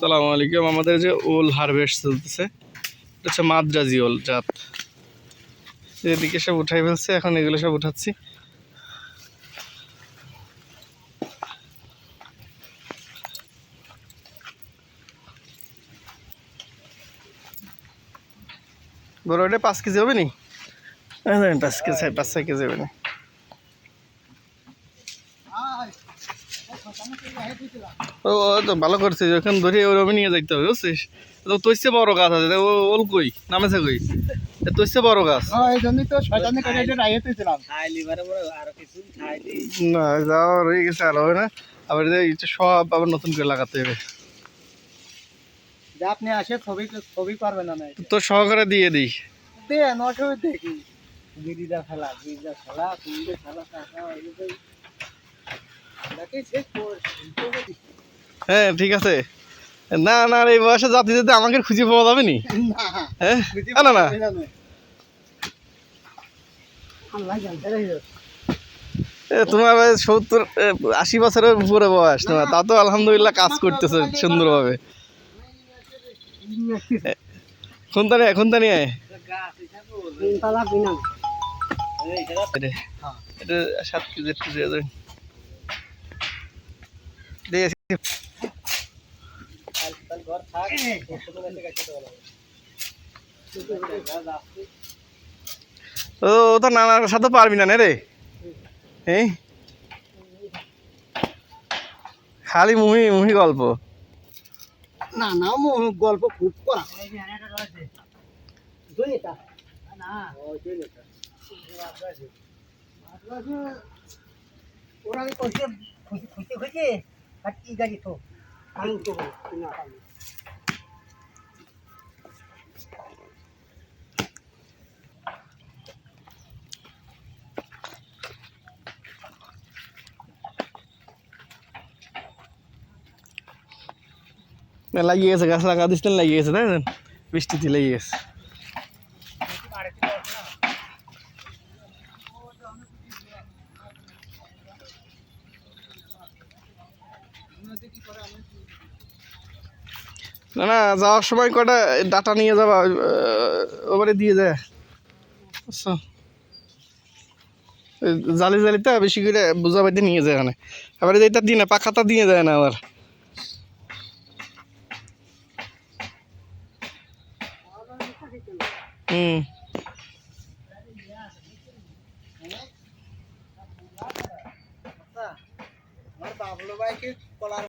সালামু আলাইকুম। আমাদের যে ওল হারভেস্ট চলতেছে এটা হচ্ছে মাদ্রাজি ওল জাত। এদিকে সব উঠাই ফেলছে এখন এগুলো সব উঠাচ্ছি। বড় ওটা পাঁচ কেজি হবে নি? হ্যাঁ, পাঁচ কেজি। পাঁচ ছয় কেজি হবে না। ও তো ভালো করছিস ওখানে ধরে ওরমে নিয়ে যাইতে হবে বুঝছিস? তো তোর বড় গাছ আছে ও ওল কই? নামেছে কই? তোর বড় গাছ। হ্যাঁ এই জন্যই তো শয়তানি করে এটা রাইয়ে তুইছিলাম না যাওয়া রয়ে গেছে আর হবে না। আবার সব আবার নতুন করে লাগাতে হবে। যে আপনি আসে ছবি ছবি পারবেন না তো তোর সহকারে দিয়ে দিই। দে নশো দেখি। গিরিজা খেলা গিরিজা খেলা খেলা টাকা এগুলো নাকি শেষ কর হ্যাঁ ঠিক আছে। না না এই বয়সে জাতি যেতে আমাকে খুঁজে পাওয়া যাবে নি? হ্যাঁ? না, না তোমার সত্তর আশি বছরের উপরে বয়স তোমার তা তো আলহামদুলিল্লাহ কাজ করতেছে সুন্দরভাবে। এখন তানি এটা সাত কেজি একটু দিয়ে দেবেন দিয়ে আসি। ঘর থাক ও ও তো নানার সাথে পারবি না নে রে। এই। খালি মুহি মুহি গল্প। না না মো গল্প খুব করা। ওরা খুশি খুশি খুশি? আর কি গাড়ি তো আমি তো না না, লাগিয়ে গেছে গাছ লাগা দিস লাগিয়ে গেছে তাই না বৃষ্টিতে লেগে না না, যাওয়ার সময় কটা ডাটা নিয়ে যাবা? ওবারে দিয়ে যায়? ওই জালি জালিতে বেশি করে বোঝা বাইতে নিয়ে যায় এখানে। আবার এটা দিয়ে না, পাখাটা দিয়ে যায় না আবার। হুম। কলার